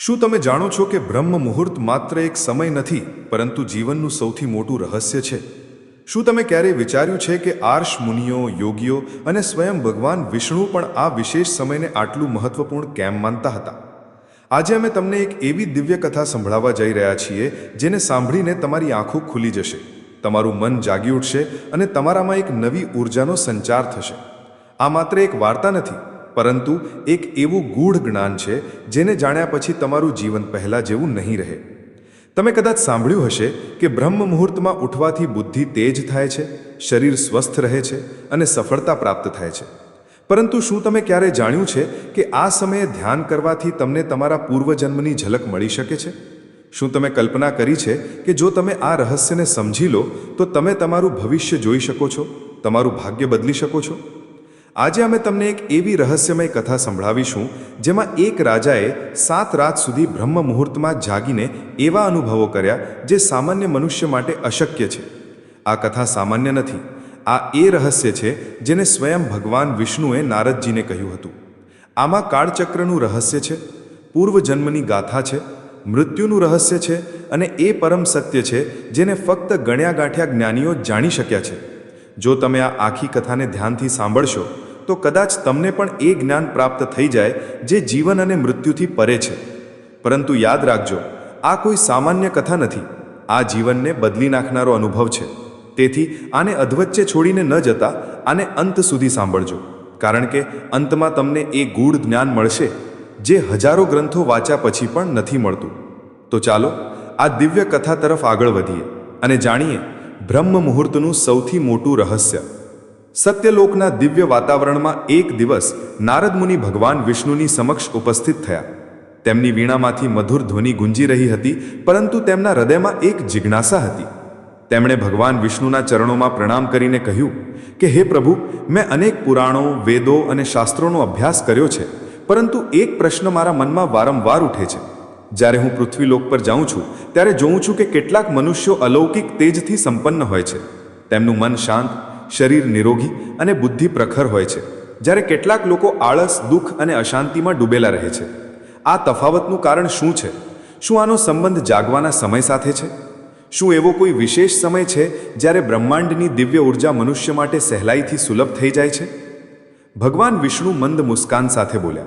શું તમે જાણો છો કે બ્રહ્મ મુહૂર્ત માત્ર એક સમય નથી, પરંતુ જીવનનું સૌથી મોટું રહસ્ય છે? શું તમે ક્યારેય વિચાર્યું છે કે આર્ષ મુનિઓ, યોગીઓ અને સ્વયં ભગવાન વિષ્ણુ પણ આ વિશેષ સમયને આટલું મહત્વપૂર્ણ કેમ માનતા હતા? આજે અમે તમને એક એવી દિવ્ય કથા સંભળાવવા જઈ રહ્યા છીએ, જેને સાંભળીને તમારી આંખો ખુલી જશે, તમારું મન જાગી ઉઠશે અને તમારામાં એક નવી ઊર્જાનો સંચાર થશે. આ માત્ર એક વાર્તા નથી પરંતુ એક એવું ગૂઢ જ્ઞાન છે જેને જાણ્યા પછી તમારું જીવન પહેલાં જેવું નહીં રહે. તમે કદાચ સાંભળ્યું હશે કે બ્રહ્મ મુહૂર્તમાં ઉઠવાથી બુદ્ધિ તેજ થાય છે, શરીર સ્વસ્થ રહે છે અને સફળતા પ્રાપ્ત થાય છે. પરંતુ શું તમે ક્યારે જાણ્યું છે કે આ સમયે ધ્યાન કરવાથી તમને તમારા પૂર્વજન્મની ઝલક મળી શકે છે? શું તમે કલ્પના કરી છે કે જો તમે આ રહસ્યને સમજી લો, તો તમે તમારું ભવિષ્ય જોઈ શકો છો, તમારું ભાગ્ય બદલી શકો છો? આજે અમે તમને એક એવી રહસ્યમય કથા સંભળાવીશું, જેમાં એક રાજાએ સાત રાત સુધી બ્રહ્મ મુહૂર્તમાં જાગીને એવા અનુભવો કર્યા જે સામાન્ય મનુષ્ય માટે અશક્ય છે. આ કથા સામાન્ય નથી. આ એ રહસ્ય છે જેને સ્વયં ભગવાન વિષ્ણુએ નારદજીને કહ્યું હતું. આમાં કાળચક્રનું રહસ્ય છે, પૂર્વજન્મની ગાથા છે, મૃત્યુનું રહસ્ય છે અને એ પરમ સત્ય છે જેને ફક્ત ગણ્યા ગાંઠ્યા જ્ઞાનીઓ જાણી શક્યા છે. જો તમે આ આખી કથાને ધ્યાનથી સાંભળશો તો કદાચ તમને પણ એ જ્ઞાન પ્રાપ્ત થઈ જાય જે જીવન અને મૃત્યુથી પરે છે. પરંતુ યાદ રાખજો, આ કોઈ સામાન્ય કથા નથી. આ જીવનને બદલી નાખનારો અનુભવ છે. તેથી આને અધવચ્ચે છોડીને ન જતા, આને અંત સુધી સાંભળજો. કારણ કે અંતમાં તમને એ ગૂઢ જ્ઞાન મળશે, જે હજારો ગ્રંથો વાંચ્યા પછી પણ નથી મળતું. તો ચાલો, આ દિવ્ય કથા તરફ આગળ વધીએ અને જાણીએ બ્રહ્મ મુહૂર્તનું સૌથી મોટું રહસ્ય. સત્યલોકના દિવ્ય વાતાવરણમાં એક દિવસ નારદ મુનિ ભગવાન વિષ્ણુની સમક્ષ ઉપસ્થિત થયા. તેમની વીણામાંથી મધુર ધ્વનિ ગુંજી રહી હતી, પરંતુ તેમના હૃદયમાં એક જિજ્ઞાસા હતી. તેમણે ભગવાન વિષ્ણુના ચરણોમાં પ્રણામ કરીને કહ્યું કે, હે પ્રભુ, મેં અનેક પુરાણો, વેદો અને શાસ્ત્રોનો અભ્યાસ કર્યો છે, પરંતુ એક પ્રશ્ન મારા મનમાં વારંવાર ઉઠે છે. જ્યારે હું પૃથ્વીલોક પર જાઉં છું, ત્યારે જોઉં છું કે કેટલાક મનુષ્યો અલૌકિક તેજથી સંપન્ન હોય છે. તેમનું મન શાંત શરીર નિરોગી અને બુદ્ધિ પ્રખર હોય છે. જ્યારે કેટલાક લોકો આળસ, દુઃખ અને અશાંતિમાં ડૂબેલા રહે છે. આ તફાવતનું કારણ શું છે? શું આનો સંબંધ જાગવાના સમય સાથે છે? શું એવો કોઈ વિશેષ સમય છે જ્યારે બ્રહ્માંડની દિવ્ય ઊર્જા મનુષ્ય માટે સહેલાઈથી સુલભ થઈ જાય છે? ભગવાન વિષ્ણુ મંદ મુસ્કાન સાથે બોલ્યા,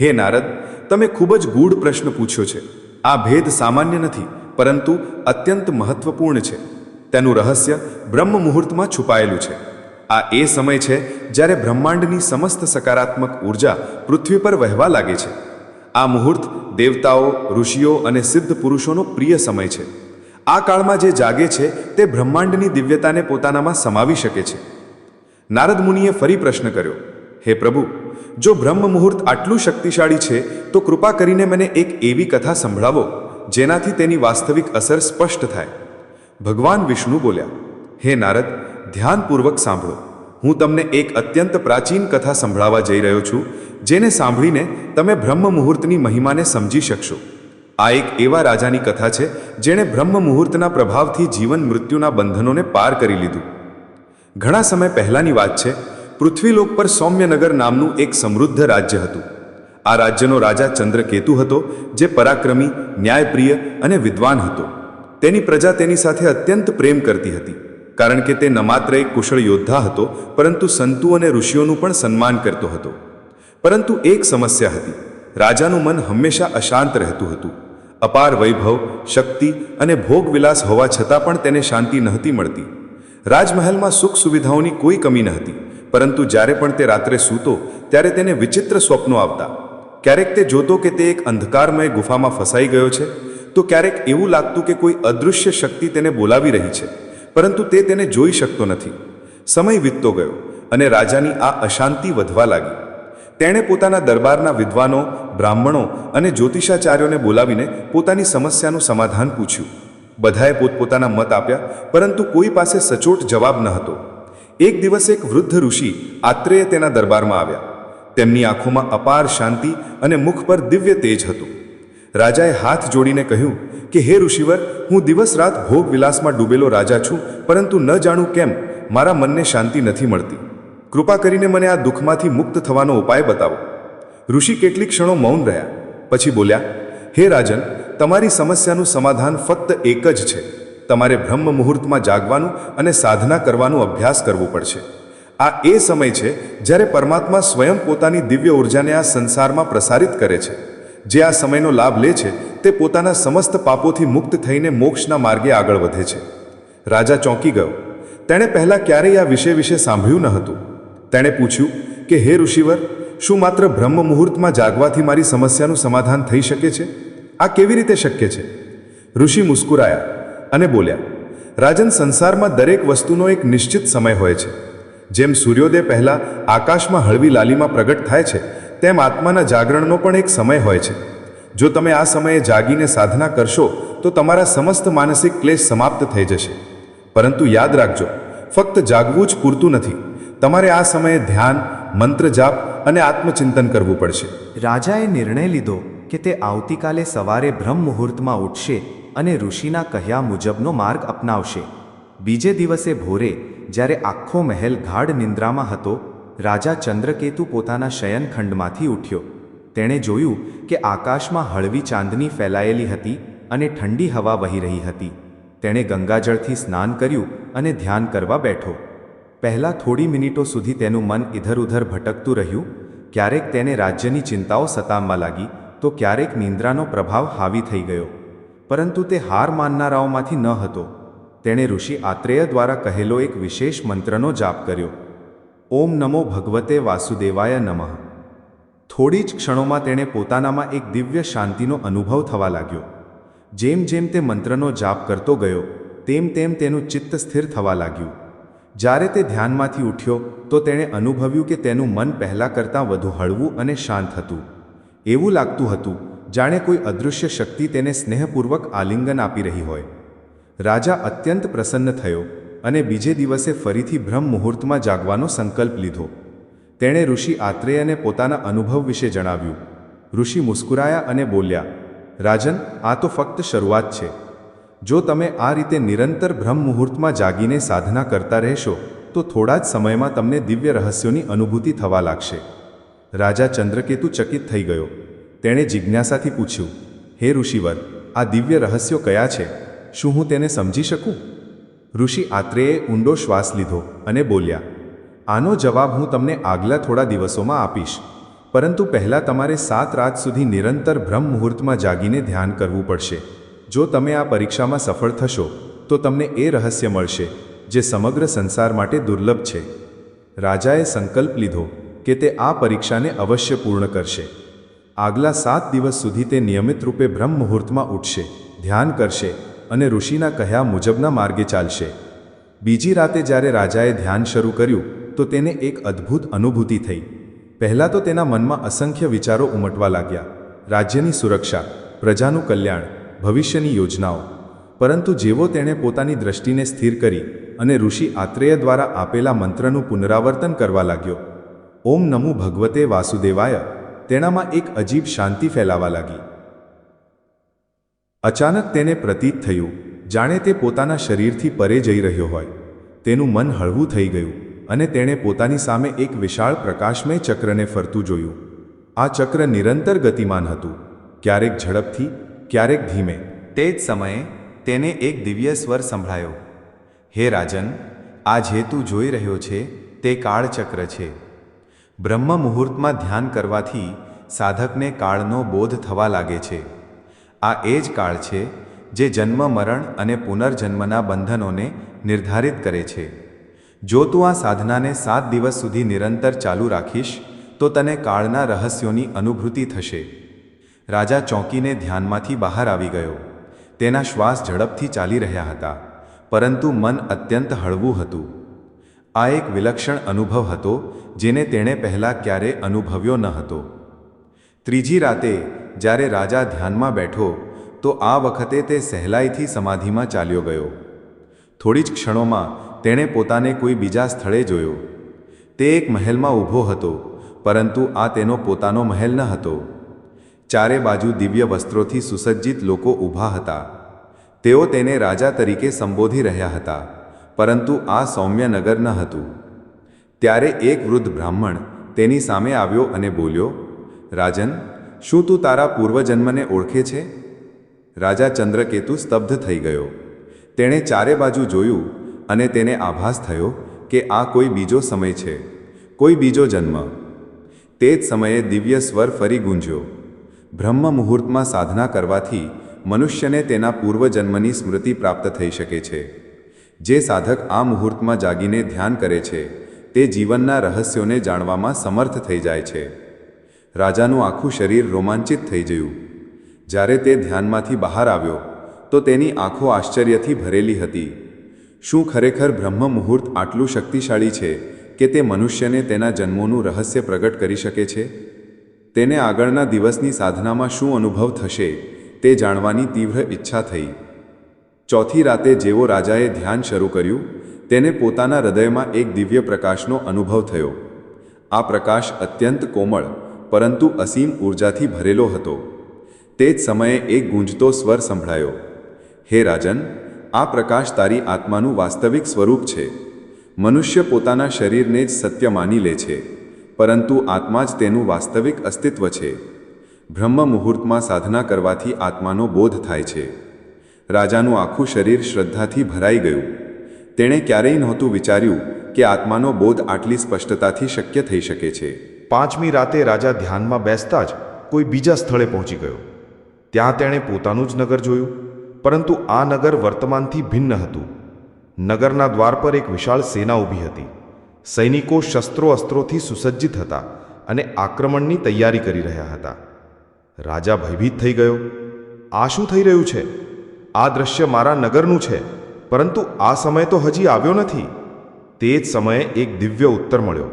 હે નારદ, તમે ખૂબ જ ગૂઢ પ્રશ્ન પૂછ્યો છે. આ ભેદ સામાન્ય નથી, પરંતુ અત્યંત મહત્વપૂર્ણ છે. તેનું રહસ્ય બ્રહ્મ મુહૂર્તમાં છુપાયેલું છે. આ એ સમય છે જ્યારે બ્રહ્માંડની સમસ્ત સકારાત્મક ઊર્જા પૃથ્વી પર વહેવા લાગે છે. આ મુહૂર્ત દેવતાઓ, ઋષિઓ અને સિદ્ધ પુરુષોનો પ્રિય સમય છે. આ કાળમાં જે જાગે છે તે બ્રહ્માંડની દિવ્યતાને પોતાનામાં સમાવી શકે છે. નારદ મુનિએ ફરી પ્રશ્ન કર્યો, હે પ્રભુ, જો બ્રહ્મ મુહૂર્ત આટલું શક્તિશાળી છે, તો કૃપા કરીને મને એક એવી કથા સંભળાવો, જેનાથી તેની વાસ્તવિક અસર સ્પષ્ટ થાય. ભગવાન વિષ્ણુ બોલ્યા, હે નારદ, ધ્યાનપૂર્વક સાંભળો. હું તમને એક અત્યંત પ્રાચીન કથા સંભળાવા જઈ રહ્યો છું, જેને સાંભળીને તમે બ્રહ્મ મુહૂર્તની મહિમાને સમજી શકશો. આ એક એવા રાજાની કથા છે, જેણે બ્રહ્મ મુહૂર્તના પ્રભાવથી જીવન મૃત્યુના બંધનોને પાર કરી લીધું. ઘણા સમય પહેલાંની વાત છે, પૃથ્વીલોક પર સૌમ્યનગર નામનું એક સમૃદ્ધ રાજ્ય હતું. આ રાજ્યનો રાજા ચંદ્રકેતુ હતો, જે પરાક્રમી, ન્યાયપ્રિય અને વિદ્વાન હતો. તેની પ્રજા તેની સાથે અત્યંત પ્રેમ કરતી હતી, કારણ કે તે ન માત્ર એક કુશળ યોદ્ધા હતો, પરંતુ સંતો અને ઋષિઓનું પણ સન્માન કરતો હતો. પરંતુ એક સમસ્યા હતી, રાજાનું મન હંમેશા અશાંત રહેતું હતું. અપાર વૈભવ, શક્તિ અને ભોગવિલાસ હોવા છતાં પણ તેને શાંતિ નહોતી મળતી. રાજમહેલમાં સુખ સુવિધાઓની કોઈ કમી ન હતી, પરંતુ જ્યારે પણ તે રાત્રે સૂતો, ત્યારે તેને વિચિત્ર સ્વપ્નો આવતા. ક્યારેક તે જોતો કે તે એક અંધકારમય ગુફામાં ફસાઈ ગયો છે તો ક્યારેક એવું લાગતું કે કોઈ અદૃશ્ય શક્તિ તેને બોલાવી રહી છે, પરંતુ તે તેને જોઈ શકતો નથી. સમય વીતતો ગયો અને રાજાની આ અશાંતિ વધવા લાગી. તેણે પોતાના દરબારના વિદ્વાનો, બ્રાહ્મણો અને જ્યોતિષાચાર્યોને બોલાવીને પોતાની સમસ્યાનું સમાધાન પૂછ્યું. બધાએ પોતપોતાના મત આપ્યા, પરંતુ કોઈ પાસે સચોટ જવાબ ન હતો. એક દિવસ એક વૃદ્ધ ઋષિ આત્રેય તેના દરબારમાં આવ્યા. તેમની આંખોમાં અપાર શાંતિ અને મુખ પર દિવ્ય તેજ હતું. રાજાએ હાથ જોડીને કહ્યું કે, હે ઋષિવર, હું દિવસ રાત ભોગ વિલાસમાં ડૂબેલો રાજા છું, પરંતુ ન જાણું કેમ મારા મનને શાંતિ નથી મળતી. કૃપા કરીને મને આ દુઃખમાંથી મુક્ત થવાનો ઉપાય બતાવો. ઋષિ કેટલીક ક્ષણો મૌન રહ્યા, પછી બોલ્યા, હે રાજન, તમારી સમસ્યાનું સમાધાન ફક્ત એક જ છે. તમારે બ્રહ્મ મુહૂર્તમાં જાગવાનું અને સાધના કરવાનું અભ્યાસ કરવું પડશે. આ એ સમય છે જ્યારે પરમાત્મા સ્વયં પોતાની દિવ્ય ઉર્જાને આ સંસારમાં પ્રસારિત કરે છે. જે આ સમયનો લાભ લે છે, તે પોતાના સમસ્ત પાપોથી મુક્ત થઈને મોક્ષના માર્ગે આગળ વધે છે. રાજા ચોંકી ગયો. તેણે પહેલાં ક્યારેય આ વિષય વિશે સાંભળ્યું ન હતું. તેણે પૂછ્યું કે, હે ઋષિવર, શું માત્ર બ્રહ્મ મુહૂર્તમાં જાગવાથી મારી સમસ્યાનું સમાધાન થઈ શકે છે? આ કેવી રીતે શક્ય છે? ઋષિ મુસ્કુરાયા અને બોલ્યા, રાજન સંસારમાં દરેક વસ્તુનો એક નિશ્ચિત સમય હોય છે. જેમ સૂર્યોદય પહેલાં આકાશમાં હળવી લાલીમાં પ્રગટ થાય છે તેમ આત્માના જાગરણનો પણ એક સમય હોય છે. જો તમે આ સમયે જાગીને સાધના કરશો, તો તમારા સમસ્ત માનસિક ક્લેશ સમાપ્ત થઈ જશે. પરંતુ યાદ રાખજો, ફક્ત જાગવું જ પૂરતું નથી. તમારે આ સમયે ધ્યાન મંત્ર જાપ અને આત્મચિંતન કરવું પડશે. રાજાએ નિર્ણય લીધો કે તે આવતીકાલે સવારે બ્રહ્મ મુહૂર્તમાં ઉઠશે અને ઋષિના કહ્યા મુજબનો માર્ગ અપનાવશે. બીજે દિવસે ભોરે, જ્યારે આખો મહેલ ગાઢ નિંદ્રામાં હતો રાજા ચંદ્રકેતુ પોતાના શયનખંડમાંથી ઉઠ્યો. તેણે જોયું કે આકાશમાં હળવી ચાંદની ફેલાયેલી હતી અને ઠંડી હવા વહી રહી હતી. તેણે ગંગાજળથી સ્નાન કર્યું અને ધ્યાન કરવા બેઠો. પહેલાં થોડી મિનિટો સુધી તેનું મન ઇધર ઉધર ભટકતું રહ્યું. ક્યારેક તેને રાજ્યની ચિંતાઓ સતાવવા લાગી, તો ક્યારેક નિંદ્રાનો પ્રભાવ હાવી થઈ ગયો. પરંતુ તે હાર માનનારાઓમાંથી ન હતો. તેણે ઋષિ આત્રેય દ્વારા કહેલો એક વિશેષ મંત્રનો જાપ કર્યો. ઓમ નમો ભગવતે વાસુદેવાય નમઃ. થોડી જ ક્ષણોમાં તેણે પોતાનામાં એક દિવ્ય શાંતિનો અનુભવ થવા લાગ્યો. જેમ જેમ તે મંત્રનો જાપ કરતો ગયો, તેમ તેમ તેનું ચિત્ત સ્થિર થવા લાગ્યું. જ્યારે તે ધ્યાનમાંથી ઉઠ્યો, તો તેણે અનુભવ્યું કે તેનું મન પહેલાં કરતાં વધુ હળવું અને શાંત હતું. એવું લાગતું હતું, જાણે કોઈ અદૃશ્ય શક્તિ તેને સ્નેહપૂર્વક આલિંગન આપી રહી હોય. રાજા અત્યંત પ્રસન્ન થયો અને બીજે દિવસે ફરીથી બ્રહ્મ મુહૂર્તમાં જાગવાનો સંકલ્પ લીધો. તેણે ઋષિ આત્રેયને પોતાના અનુભવ વિશે જણાવ્યું. ઋષિ મુસ્કુરાયા અને બોલ્યા, રાજન, આ તો ફક્ત શરૂઆત છે. જો તમે આ રીતે નિરંતર બ્રહ્મ મુહૂર્તમાં જાગીને સાધના કરતા રહેશો, તો થોડા જ સમયમાં તમને દિવ્ય રહસ્યોની અનુભૂતિ થવા લાગશે. રાજા ચંદ્રકેતુ ચકિત થઈ ગયો. તેણે જિજ્ઞાસાથી પૂછ્યું, હે ઋષિવર, આ દિવ્ય રહસ્યો કયા છે? શું હું તેને સમજી શકું? ઋષિ આત્રેયે ઊંડો શ્વાસ લીધો અને બોલ્યા, આનો જવાબ હું તમને આગલા થોડા દિવસોમાં આપીશ. પરંતુ પહેલાં તમારે સાત રાત સુધી નિરંતર બ્રહ્મ મુહૂર્તમાં જાગીને ધ્યાન કરવું પડશે. જો તમે આ પરીક્ષામાં સફળ થશો, તો તમને એ રહસ્ય મળશે, જે સમગ્ર સંસાર માટે દુર્લભ છે. રાજાએ સંકલ્પ લીધો કે તે આ પરીક્ષાને અવશ્ય પૂર્ણ કરશે. આગલા સાત દિવસ સુધી તે નિયમિત રૂપે બ્રહ્મ મુહૂર્તમાં ઉઠશે, ધ્યાન કરશે અને ઋષિના કહ્યા મુજબના માર્ગે ચાલશે. બીજી રાતે જ્યારે રાજાએ ધ્યાન શરૂ કર્યું, તો તેને એક અદ્ભુત અનુભૂતિ થઈ. પહેલાં તો તેના મનમાં અસંખ્ય વિચારો ઉમટવા લાગ્યા. રાજ્યની સુરક્ષા, પ્રજાનું કલ્યાણ, ભવિષ્યની યોજનાઓ. પરંતુ જેવો તેણે પોતાની દ્રષ્ટિને સ્થિર કરી અને ઋષિ આત્રેય દ્વારા આપેલા મંત્રનું પુનરાવર્તન કરવા લાગ્યો. ઓમ નમો ભગવતે વાસુદેવાય, તેનામાં એક અજીબ શાંતિ ફેલાવા લાગી. અચાનક તેને પ્રતીત થયું. જાણે તે પોતાના શરીરથી પરે જઈ રહ્યો હોય. તેનું મન હળવું થઈ ગયું અને તેણે પોતાની સામે એક વિશાળ પ્રકાશમય ચક્રને ફરતું જોયું. આ ચક્ર નિરંતર ગતિમાન હતું. ક્યારેક ઝડપથી, ક્યારેક ધીમે. તે જ સમયે તેને એક દિવ્ય સ્વર સંભળાયો. હે રાજન, આ જે તું જોઈ રહ્યો છે તે કાળચક્ર છે. બ્રહ્મ મુહૂર્તમાં ધ્યાન કરવાથી સાધકને કાળનો બોધ થવા લાગે છે. આ એ જ કાળ છે જે જન્મ, મરણ અને પુનર્જન્મના બંધનોને નિર્ધારિત કરે છે. જો તું આ સાધનાને સાત દિવસ સુધી નિરંતર ચાલુ રાખીશ, તો તને કાળના રહસ્યોની અનુભૂતિ થશે. રાજા ચોંકીને ધ્યાનમાંથી બહાર આવી ગયો. તેના શ્વાસ ઝડપથી ચાલી રહ્યા હતા, પરંતુ મન અત્યંત હળવું હતું. આ એક વિલક્ષણ અનુભવ હતો, જેને તેણે પહેલાં ક્યારે અનુભવ્યો ન હતો. ત્રીજી રાતે જ્યારે રાજા ધ્યાનમાં બેઠો, તો આ વખતે તે સહેલાઈથી સમાધિમાં ચાલ્યો ગયો. થોડી જ ક્ષણોમાં તેણે પોતાને કોઈ બીજા સ્થળે જોયો. તે એક મહેલમાં ઊભો હતો, પરંતુ આ તેનો પોતાનો મહેલ ન હતો. ચારે બાજુ દિવ્ય વસ્ત્રોથી સુસજ્જિત લોકો ઊભા હતા. તેઓ તેને રાજા તરીકે સંબોધી રહ્યા હતા, પરંતુ આ સૌમ્ય નગર ન હતું. ત્યારે એક વૃદ્ધ બ્રાહ્મણ તેની સામે આવ્યો અને બોલ્યો, રાજન શું તું તારા પૂર્વજન્મને ઓળખે છે? રાજા ચંદ્રકેતુ સ્તબ્ધ થઈ ગયો. તેણે ચારે બાજુ જોયું અને તેને આભાસ થયો કે આ કોઈ બીજો સમય છે, કોઈ બીજો જન્મ. તે જ સમયે દિવ્ય સ્વર ફરી ગુંજ્યો. બ્રહ્મ મુહૂર્તમાં સાધના કરવાથી મનુષ્યને તેના પૂર્વજન્મની સ્મૃતિ પ્રાપ્ત થઈ શકે છે. જે સાધક આ મુહૂર્તમાં જાગીને ધ્યાન કરે છે, તે જીવનના રહસ્યોને જાણવામાં સમર્થ થઈ જાય છે. રાજાનું આખું શરીર રોમાંચિત થઈ ગયું. જ્યારે તે ધ્યાનમાંથી બહાર આવ્યો, તો તેની આંખો આશ્ચર્યથી ભરેલી હતી. શું ખરેખર બ્રહ્મ મુહૂર્ત આટલું શક્તિશાળી છે કે તે મનુષ્યને તેના જન્મોનું રહસ્ય પ્રગટ કરી શકે છે? તેને આગળના દિવસની સાધનામાં શું અનુભવ થશે તે જાણવાની તીવ્ર ઈચ્છા થઈ. ચોથી રાતે જેવો રાજાએ ધ્યાન શરૂ કર્યું, તેને પોતાના હૃદયમાં એક દિવ્ય પ્રકાશનો અનુભવ થયો. આ પ્રકાશ અત્યંત કોમળ પરંતુ અસીમ ઊર્જાથી ભરેલો હતો. તે જ સમયે એક ગુંજતો સ્વર સંભળાયો. હે રાજન, આ પ્રકાશ તારી આત્માનું વાસ્તવિક સ્વરૂપ છે. મનુષ્ય પોતાના શરીરને જ સત્ય માની લે છે, પરંતુ આત્મા જ તેનું વાસ્તવિક અસ્તિત્વ છે. બ્રહ્મ મુહૂર્તમાં સાધના કરવાથી આત્માનો બોધ થાય છે. રાજાનું આખું શરીર શ્રદ્ધાથી ભરાઈ ગયું. તેણે ક્યારેય નહોતું વિચાર્યું કે આત્માનો બોધ આટલી સ્પષ્ટતાથી શક્ય થઈ શકે છે. પાંચમી રાતે રાજા ધ્યાનમાં બેસતા જ કોઈ બીજા સ્થળે પહોંચી ગયો. ત્યાં તેણે પોતાનું જ નગર જોયું, પરંતુ આ નગર વર્તમાનથી ભિન્ન હતું. નગરના દ્વાર પર એક વિશાળ સેના ઊભી હતી. સૈનિકો શસ્ત્રો અસ્ત્રોથી સુસજ્જિત હતા અને આક્રમણની તૈયારી કરી રહ્યા હતા. રાજા ભયભીત થઈ ગયો. આ શું થઈ રહ્યું છે? આ દ્રશ્ય મારા નગરનું છે, પરંતુ આ સમય તો હજી આવ્યો નથી. તે જ સમયે એક દિવ્ય ઉત્તર મળ્યો.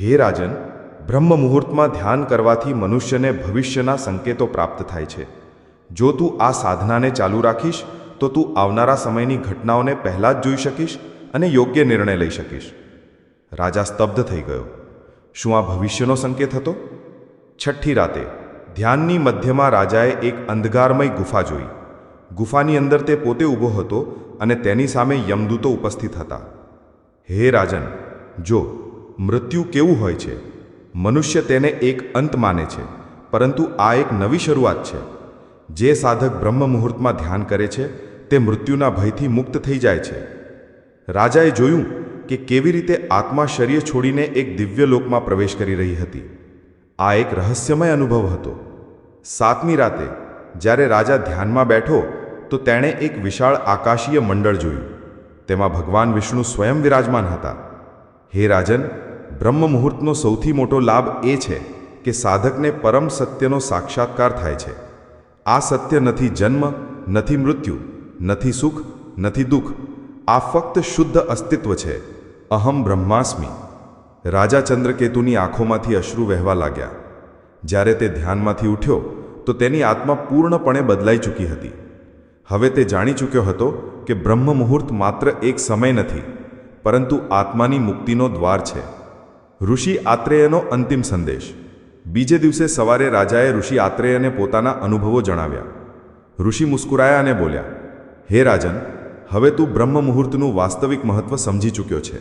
હે રાજન બ્રહ્મ મુહૂર્તમાં ધ્યાન કરવાથી મનુષ્યને ભવિષ્યના સંકેતો પ્રાપ્ત થાય છે. જો તું આ સાધનાને ચાલુ રાખીશ, તો તું આવનારા સમયની ઘટનાઓને પહેલાં જ જોઈ શકીશ અને યોગ્ય નિર્ણય લઈ શકીશ. રાજા સ્તબ્ધ થઈ ગયો. શું આ ભવિષ્યનો સંકેત હતો? છઠ્ઠી રાતે, ધ્યાનની મધ્યમાં રાજાએ એક અંધકારમય ગુફા જોઈ. ગુફાની અંદર તે પોતે ઊભો હતો અને તેની સામે યમદૂતો ઉપસ્થિત હતા. હે રાજન, જો, મૃત્યુ કેવું હોય છે? મનુષ્ય તેને એક અંત માને છે, પરંતુ આ એક નવી શરૂઆત છે. જે સાધક બ્રહ્મ મુહૂર્તમાં ધ્યાન કરે છે, તે મૃત્યુના ભયથી મુક્ત થઈ જાય છે. રાજાએ જોયું કે કેવી રીતે આત્મા શરીર છોડીને એક દિવ્ય લોકમાં પ્રવેશ કરી રહી હતી. આ એક રહસ્યમય અનુભવ હતો. સાતમી રાતે, જ્યારે રાજા ધ્યાનમાં બેઠો, તો તેણે એક વિશાળ આકાશીય મંડળ જોયું. તેમાં ભગવાન વિષ્ણુ સ્વયં વિરાજમાન હતા. હે રાજન બ્રહ્મ મુહૂર્તનો સૌથી મોટો લાભ એ છે કે સાધકને પરમ સત્યનો સાક્ષાત્કાર થાય છે. આ સત્ય નથી જન્મ, નથી મૃત્યુ, નથી સુખ, નથી દુઃખ. આ ફક્ત શુદ્ધ અસ્તિત્વ છે. અહમ બ્રહ્માસ્મિ. રાજા ચંદ્રકેતુની આંખોમાંથી અશ્રુ વહેવા લાગ્યા. જ્યારે તે ધ્યાનમાંથી ઉઠ્યો, તો તેની આત્મા પૂર્ણપણે બદલાઈ ચૂકી હતી. હવે તે જાણી ચૂક્યો હતો કે બ્રહ્મ મુહૂર્ત માત્ર એક સમય નથી, પરંતુ આત્માની મુક્તિનો દ્વાર છે. ઋષિ આત્રેયનો અંતિમ સંદેશ. બીજે દિવસે સવારે રાજાએ ઋષિ આત્રેયને પોતાના અનુભવો જણાવ્યા. ઋષિ મુસ્કુરાયા અને બોલ્યા, હે રાજન, હવે તું બ્રહ્મ મુહૂર્તનું વાસ્તવિક મહત્વ સમજી ચૂક્યો છે.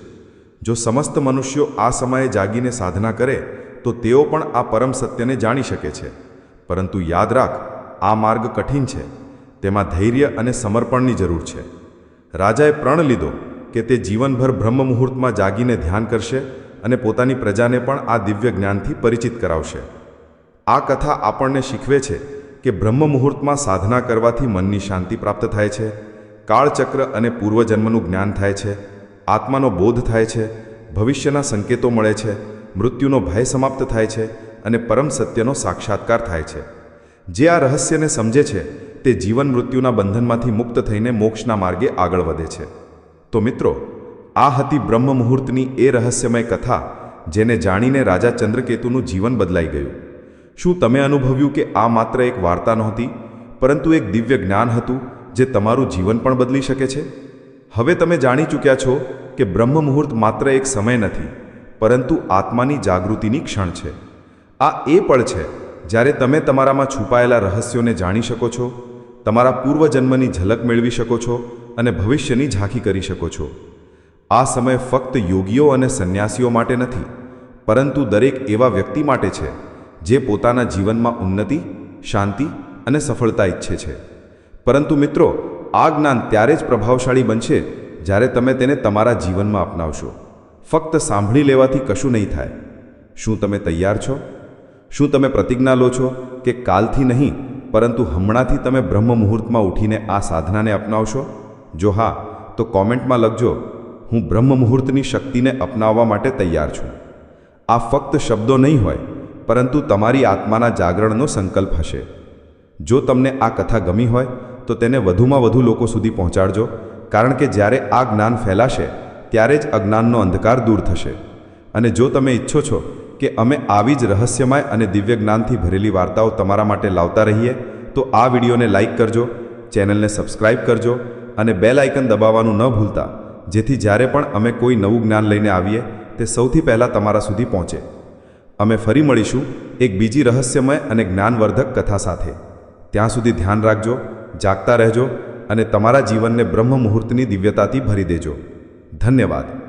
જો સમસ્ત મનુષ્યો આ સમયે જાગીને સાધના કરે, તો તેઓ પણ આ પરમ સત્યને જાણી શકે છે. પરંતુ યાદ રાખ, આ માર્ગ કઠિન છે. તેમાં ધૈર્ય અને સમર્પણની જરૂર છે. રાજાએ પ્રણ લીધો કે તે જીવનભર બ્રહ્મ મુહૂર્તમાં જાગીને ધ્યાન કરશે અને પોતાની પ્રજાને પણ આ દિવ્ય જ્ઞાનથી પરિચિત કરાવશે. આ કથા આપણને શીખવે છે કે બ્રહ્મ મુહૂર્તમાં સાધના કરવાથી મનની શાંતિ પ્રાપ્ત થાય છે, કાળચક્ર અને પૂર્વજન્મનું જ્ઞાન થાય છે, આત્માનો બોધ થાય છે, ભવિષ્યના સંકેતો મળે છે, મૃત્યુનો ભય સમાપ્ત થાય છે અને પરમ સત્યનો સાક્ષાત્કાર થાય છે. જે આ રહસ્યને સમજે છે તે જીવન મૃત્યુના બંધનમાંથી મુક્ત થઈને મોક્ષના માર્ગે આગળ વધે છે. તો મિત્રો આ હતી બ્રહ્મ મુહૂર્તની એ રહસ્યમય કથા, જેને જાણીને રાજા ચંદ્રકેતુનું જીવન બદલાઈ ગયું. શું તમે અનુભવ્યું કે આ માત્ર એક વાર્તા નહોતી, પરંતુ એક દિવ્ય જ્ઞાન હતું, જે તમારું જીવન પણ બદલી શકે છે? હવે તમે જાણી ચૂક્યા છો કે બ્રહ્મ મુહૂર્ત માત્ર એક સમય નથી, પરંતુ આત્માની જાગૃતિની ક્ષણ છે. આ એ પળ છે જ્યારે તમે તમારામાં છુપાયેલા રહસ્યોને જાણી શકો છો, તમારા પૂર્વજન્મની ઝલક મેળવી શકો છો અને ભવિષ્યની ઝાંખી કરી શકો છો. આ સમય ફક્ત યોગીઓ અને સંન્યાસીઓ માટે નથી, પરંતુ દરેક એવા વ્યક્તિ માટે છે, જે પોતાના જીવનમાં ઉન્નતિ, શાંતિ અને સફળતા ઈચ્છે છે. પરંતુ મિત્રો, આ જ્ઞાન ત્યારે જ પ્રભાવશાળી બનશે જ્યારે તમે તેને તમારા જીવનમાં અપનાવશો. ફક્ત સાંભળી લેવાથી કશું નહીં થાય. શું તમે તૈયાર છો? શું તમે પ્રતિજ્ઞા લો છો કે કાલથી નહીં, પરંતુ હમણાંથી તમે બ્રહ્મ મુહૂર્તમાં ઉઠીને આ સાધનાને અપનાવશો? જો હા, તો કોમેન્ટમાં લખજો હું બ્રહ્મ મુહૂર્તની શક્તિને અપનાવવા માટે તૈયાર છું. આ ફક્ત શબ્દો નહીં હોય, પરંતુ તમારી આત્માના જાગરણનો સંકલ્પ હશે. જો તમને આ કથા ગમી હોય, તો તેને વધુમાં વધુ લોકો સુધી પહોંચાડજો, કારણ કે જ્યારે આ જ્ઞાન ફેલાશે, ત્યારે જ અજ્ઞાનનો અંધકાર દૂર થશે. અને જો તમે ઈચ્છો છો કે અમે આવી જ રહસ્યમય અને દિવ્ય જ્ઞાનથી ભરેલી વાર્તાઓ તમારા માટે લાવતા રહીએ, તો આ વિડીયોને લાઇક કરજો, ચેનલને સબસ્ક્રાઇબ કરજો અને બેલ આઇકન દબાવવાનું ન ભૂલતા. જેથી જ્યારે પણ અમે કોઈ નવું જ્ઞાન લઈને આવીએ, તે સૌથી પહેલાં તમારા સુધી પહોંચે. અમે ફરી મળીશું એક બીજી રહસ્યમય અને જ્ઞાનવર્ધક કથા સાથે. ત્યાં સુધી ધ્યાન રાખજો, જાગતા રહેજો અને તમારા જીવનને બ્રહ્મ મુહૂર્તની દિવ્યતાથી ભરી દેજો. ધન્યવાદ.